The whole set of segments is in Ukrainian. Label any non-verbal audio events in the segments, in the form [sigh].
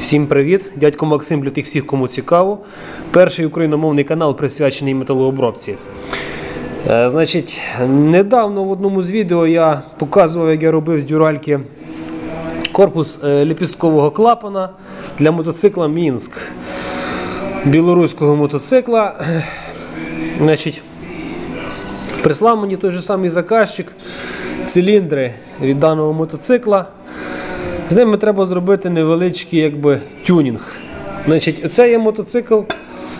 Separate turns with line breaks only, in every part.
Всім привіт! Дядько Максим для тих всіх, кому цікаво. Перший україномовний канал присвячений металообробці. Е, значить, недавно в одному з відео я показував, як я робив з дюральки корпус е, ліпісткового клапана для мотоцикла Мінськ. Білоруського мотоцикла. Значить, прислав мені той же самий заказчик циліндри від даного мотоцикла. З ними треба зробити невеличкий якби, тюнінг. Значить, Це є мотоцикл,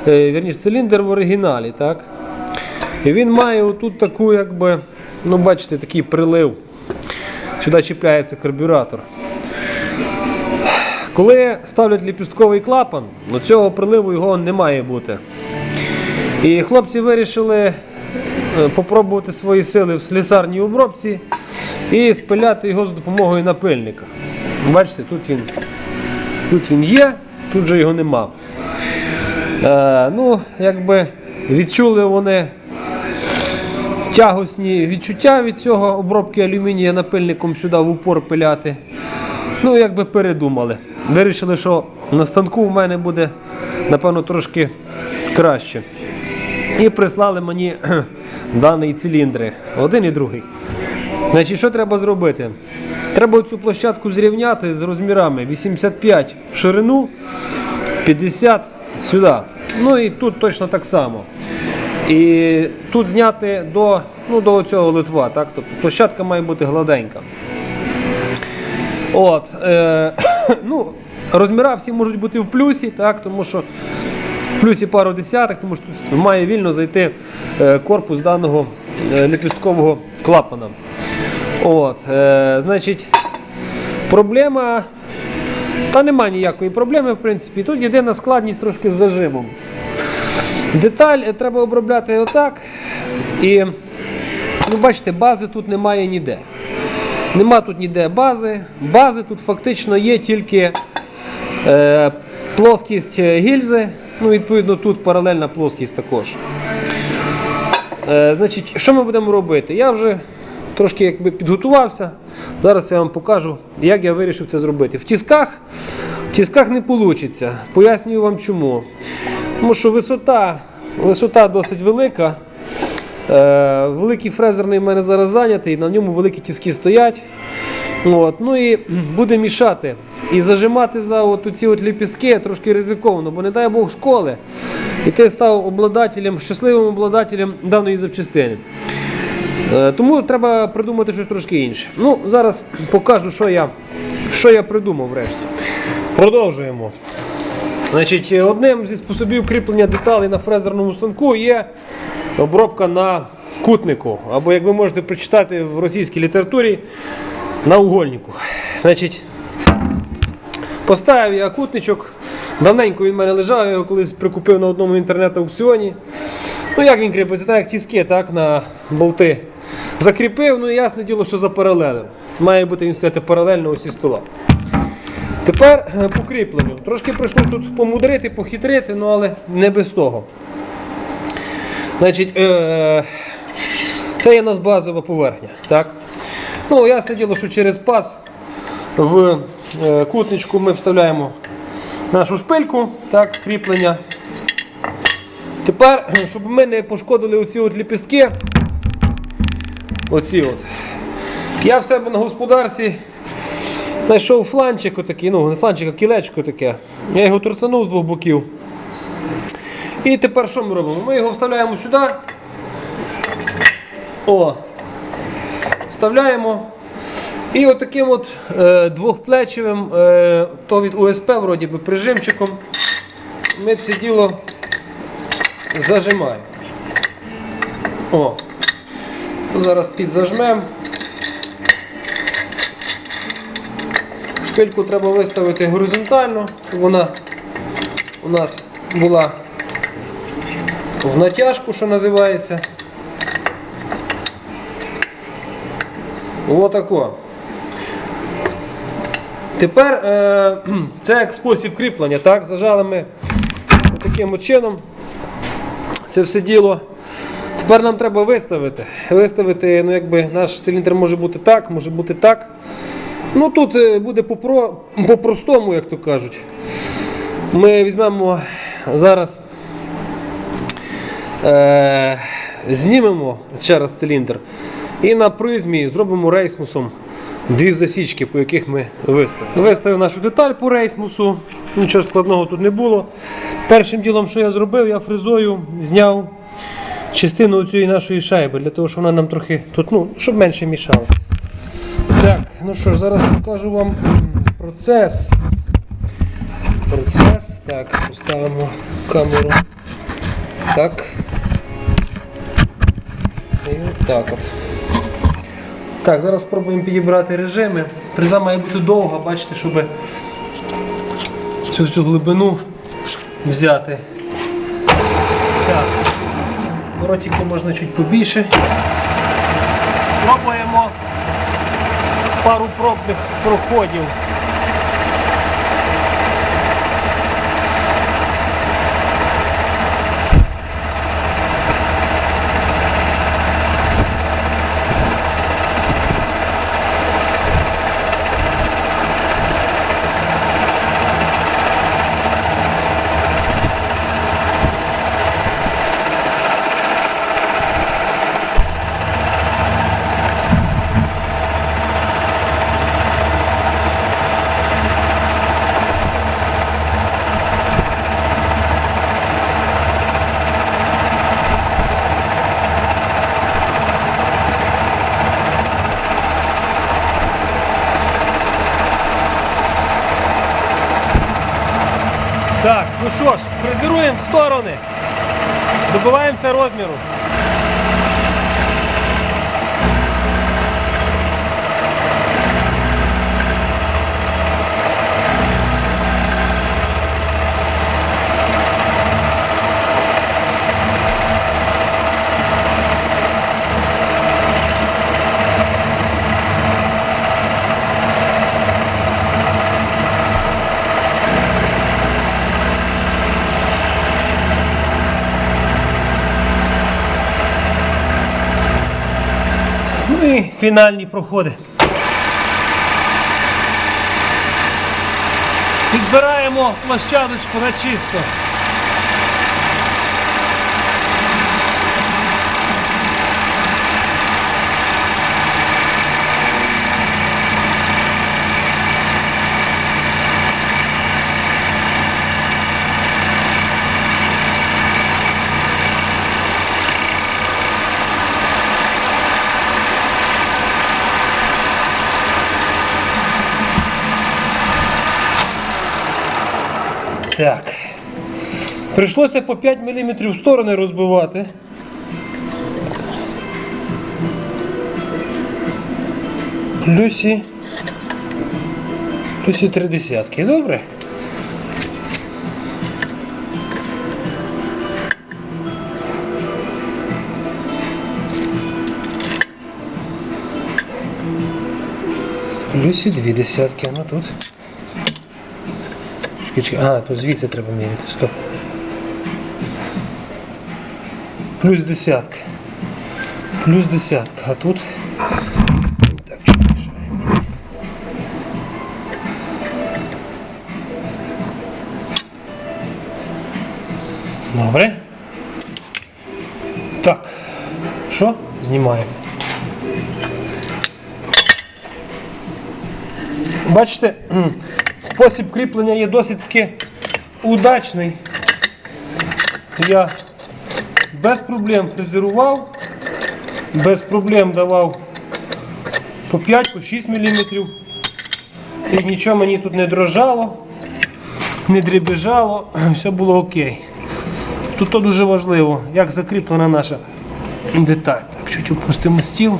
е, вірніше, циліндр в оригіналі. так? І він має отут таку, якби, ну бачите, такий прилив. Сюди чіпляється карбюратор. Коли ставлять ліпістковий клапан, ну цього приливу його не має бути. І хлопці вирішили е, попробувати свої сили в слісарній обробці і спиляти його за допомогою напильника. Бачите, тут він, тут він є, тут же його нема. Е, ну, якби відчули вони тягосні відчуття від цього обробки алюмінія напильником сюди в упор пиляти. Ну, якби передумали. Вирішили, що на станку в мене буде, напевно, трошки краще. І прислали мені [clears throat] дані циліндри, один і другий. Значить, що треба зробити? Треба цю площадку зрівняти з розмірами 85 в ширину, 50 сюди. Ну і тут точно так само. І тут зняти до, ну, до цього литва. Так? Тобто площадка має бути гладенька. От, е, [coughs] ну, розміра всі можуть бути в плюсі, так, тому що в плюсі пару десятих, тому що тут має вільно зайти е, корпус даного е, лепісткового клапана. От, е, значить, проблема. Та нема ніякої проблеми, в принципі. Тут єдина складність трошки з зажимом. Деталь е, треба обробляти отак. І, ну, бачите, бази тут немає ніде. Нема тут ніде бази. Бази тут фактично є тільки е, плоскість гільзи. Ну, відповідно, тут паралельна плоскість також. Е, значить, що ми будемо робити? Я вже трошки якби підготувався. Зараз я вам покажу, як я вирішив це зробити. В тісках, в тісках не вийде. Пояснюю вам чому. Тому що висота, висота досить велика. Е, великий фрезерний в мене зараз зайнятий, на ньому великі тіски стоять. От, ну і буде мішати. І зажимати за от ці от ліпістки трошки ризиковано, бо не дай Бог сколи. І ти став обладателем, щасливим обладателем даної запчастини. Е, Тому треба придумати щось трошки інше. Ну, Зараз покажу, що я, що я придумав врешті. Продовжуємо. Значить, Одним зі способів кріплення деталей на фрезерному станку є обробка на кутнику. Або, як ви можете прочитати в російській літературі, на угольнику. Значить, Поставив я кутничок. Давненько він в мене лежав, я його колись прикупив на одному інтернет-аукціоні. Ну, як він кріпиться, так як тіски, так, на болти. Закріпив, ну ясне діло, що запаралелив. Має бути він стояти паралельно із стола. Тепер е, по кріпленню. Трошки прийшло тут помудрити, похитрити, ну але не без того. Значить, е- це є у нас базова поверхня. Так? Ну, ясне діло, що через паз в е, кутничку ми вставляємо нашу шпильку, так, кріплення. Тепер, щоб ми не пошкодили оці от ліпістки, оці от. Я в себе на господарстві знайшов фланчик отакий, ну не фланчик, а кілечко таке. Я його торцанув з двох боків. І тепер що ми робимо? Ми його вставляємо сюди. О! Вставляємо. І отаким от е, двохплечевим, е, то від УСП вроді би прижимчиком, ми це діло зажимаємо. О. Ну, Зараз підзажмемо. Шпильку треба виставити горизонтально, щоб вона у нас була в натяжку, що називається. Отако. Тепер е, [clears throat] це як спосіб кріплення. так? Зажали ми таким чином це все діло. Тепер нам треба виставити. Виставити, ну якби наш циліндр може бути так, може бути так. Ну тут е, буде по-простому, як то кажуть. Ми візьмемо зараз, е, знімемо ще раз циліндр і на призмі зробимо рейсмусом дві засічки, по яких ми виставимо. Виставив нашу деталь по рейсмусу, нічого складного тут не було. Першим ділом, що я зробив, я фрезою зняв частину цієї нашої шайби, для того, щоб вона нам трохи тут, ну, щоб менше мішала. Так, ну що ж, зараз покажу вам процес. Процес. Так, поставимо камеру. Так. І отак от. Так, зараз спробуємо підібрати режими. Фреза має бути довга, бачите, щоб цю, цю глибину взяти. Так. Ротику можна чуть побільше. Пробуємо пару пробних проходів. Так, ну що ж, фрезеруємо в сторони. Добиваємося розміру. Ну і фінальні проходи. Підбираємо площадочку на чисто. Так. Прийшлося по 5 мм в сторони розбивати. Плюсі. Плюсі три десятки. Добре? Плюсі дві десятки. Ну тут. Чекай, чекай. А, то звідси треба міряти. Стоп. Плюс десятка. Плюс десятка. А тут. Так, що мішає? Добре. Так. Що? Знімаємо. Бачите, спосіб кріплення є досить таки удачний. Я без проблем фрезерував, без проблем давав по 5, по 6 мм. І нічого мені тут не дрожало, не дребіжало, [clears throat] все було окей. Тут то дуже важливо, як закріплена наша деталь. Так, чуть опустимо стіл.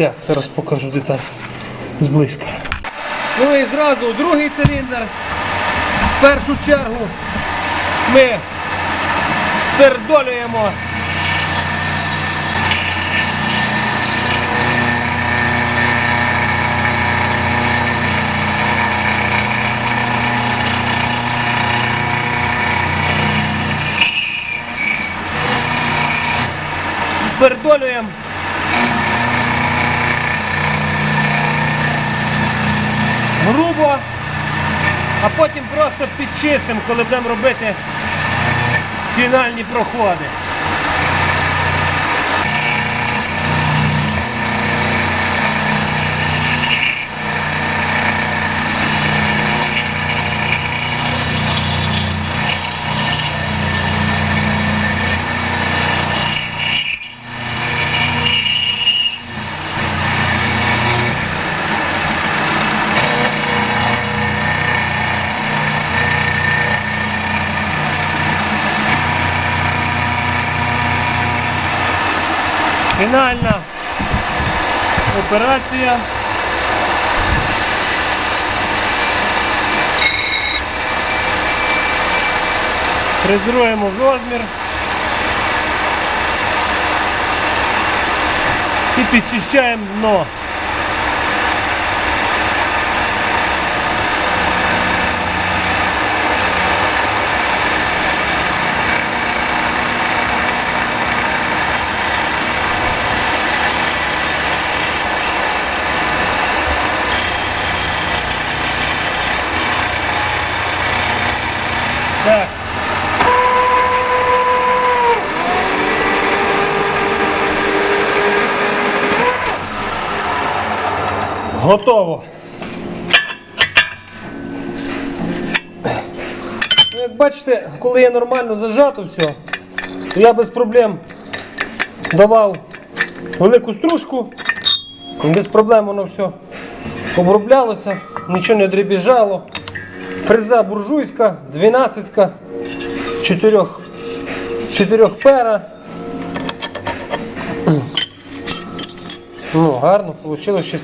Так, зараз покажу деталь зблизька. Ну і зразу другий циліндр. В першу чергу ми спердолюємо. Спердолюємо. А потім просто підчистимо, коли будемо робити фінальні проходи. Фінальна операція. Фрезеруємо в розмір. І підчищаємо дно. Так. Готово. Ну, Як бачите, коли є нормально зажато все, то я без проблем давав велику стружку, без проблем воно все оброблялося, нічого не дребіжало. Фреза буржуйська, 12 чотирьох, чотирьох пера. Ну, гарно, вийшло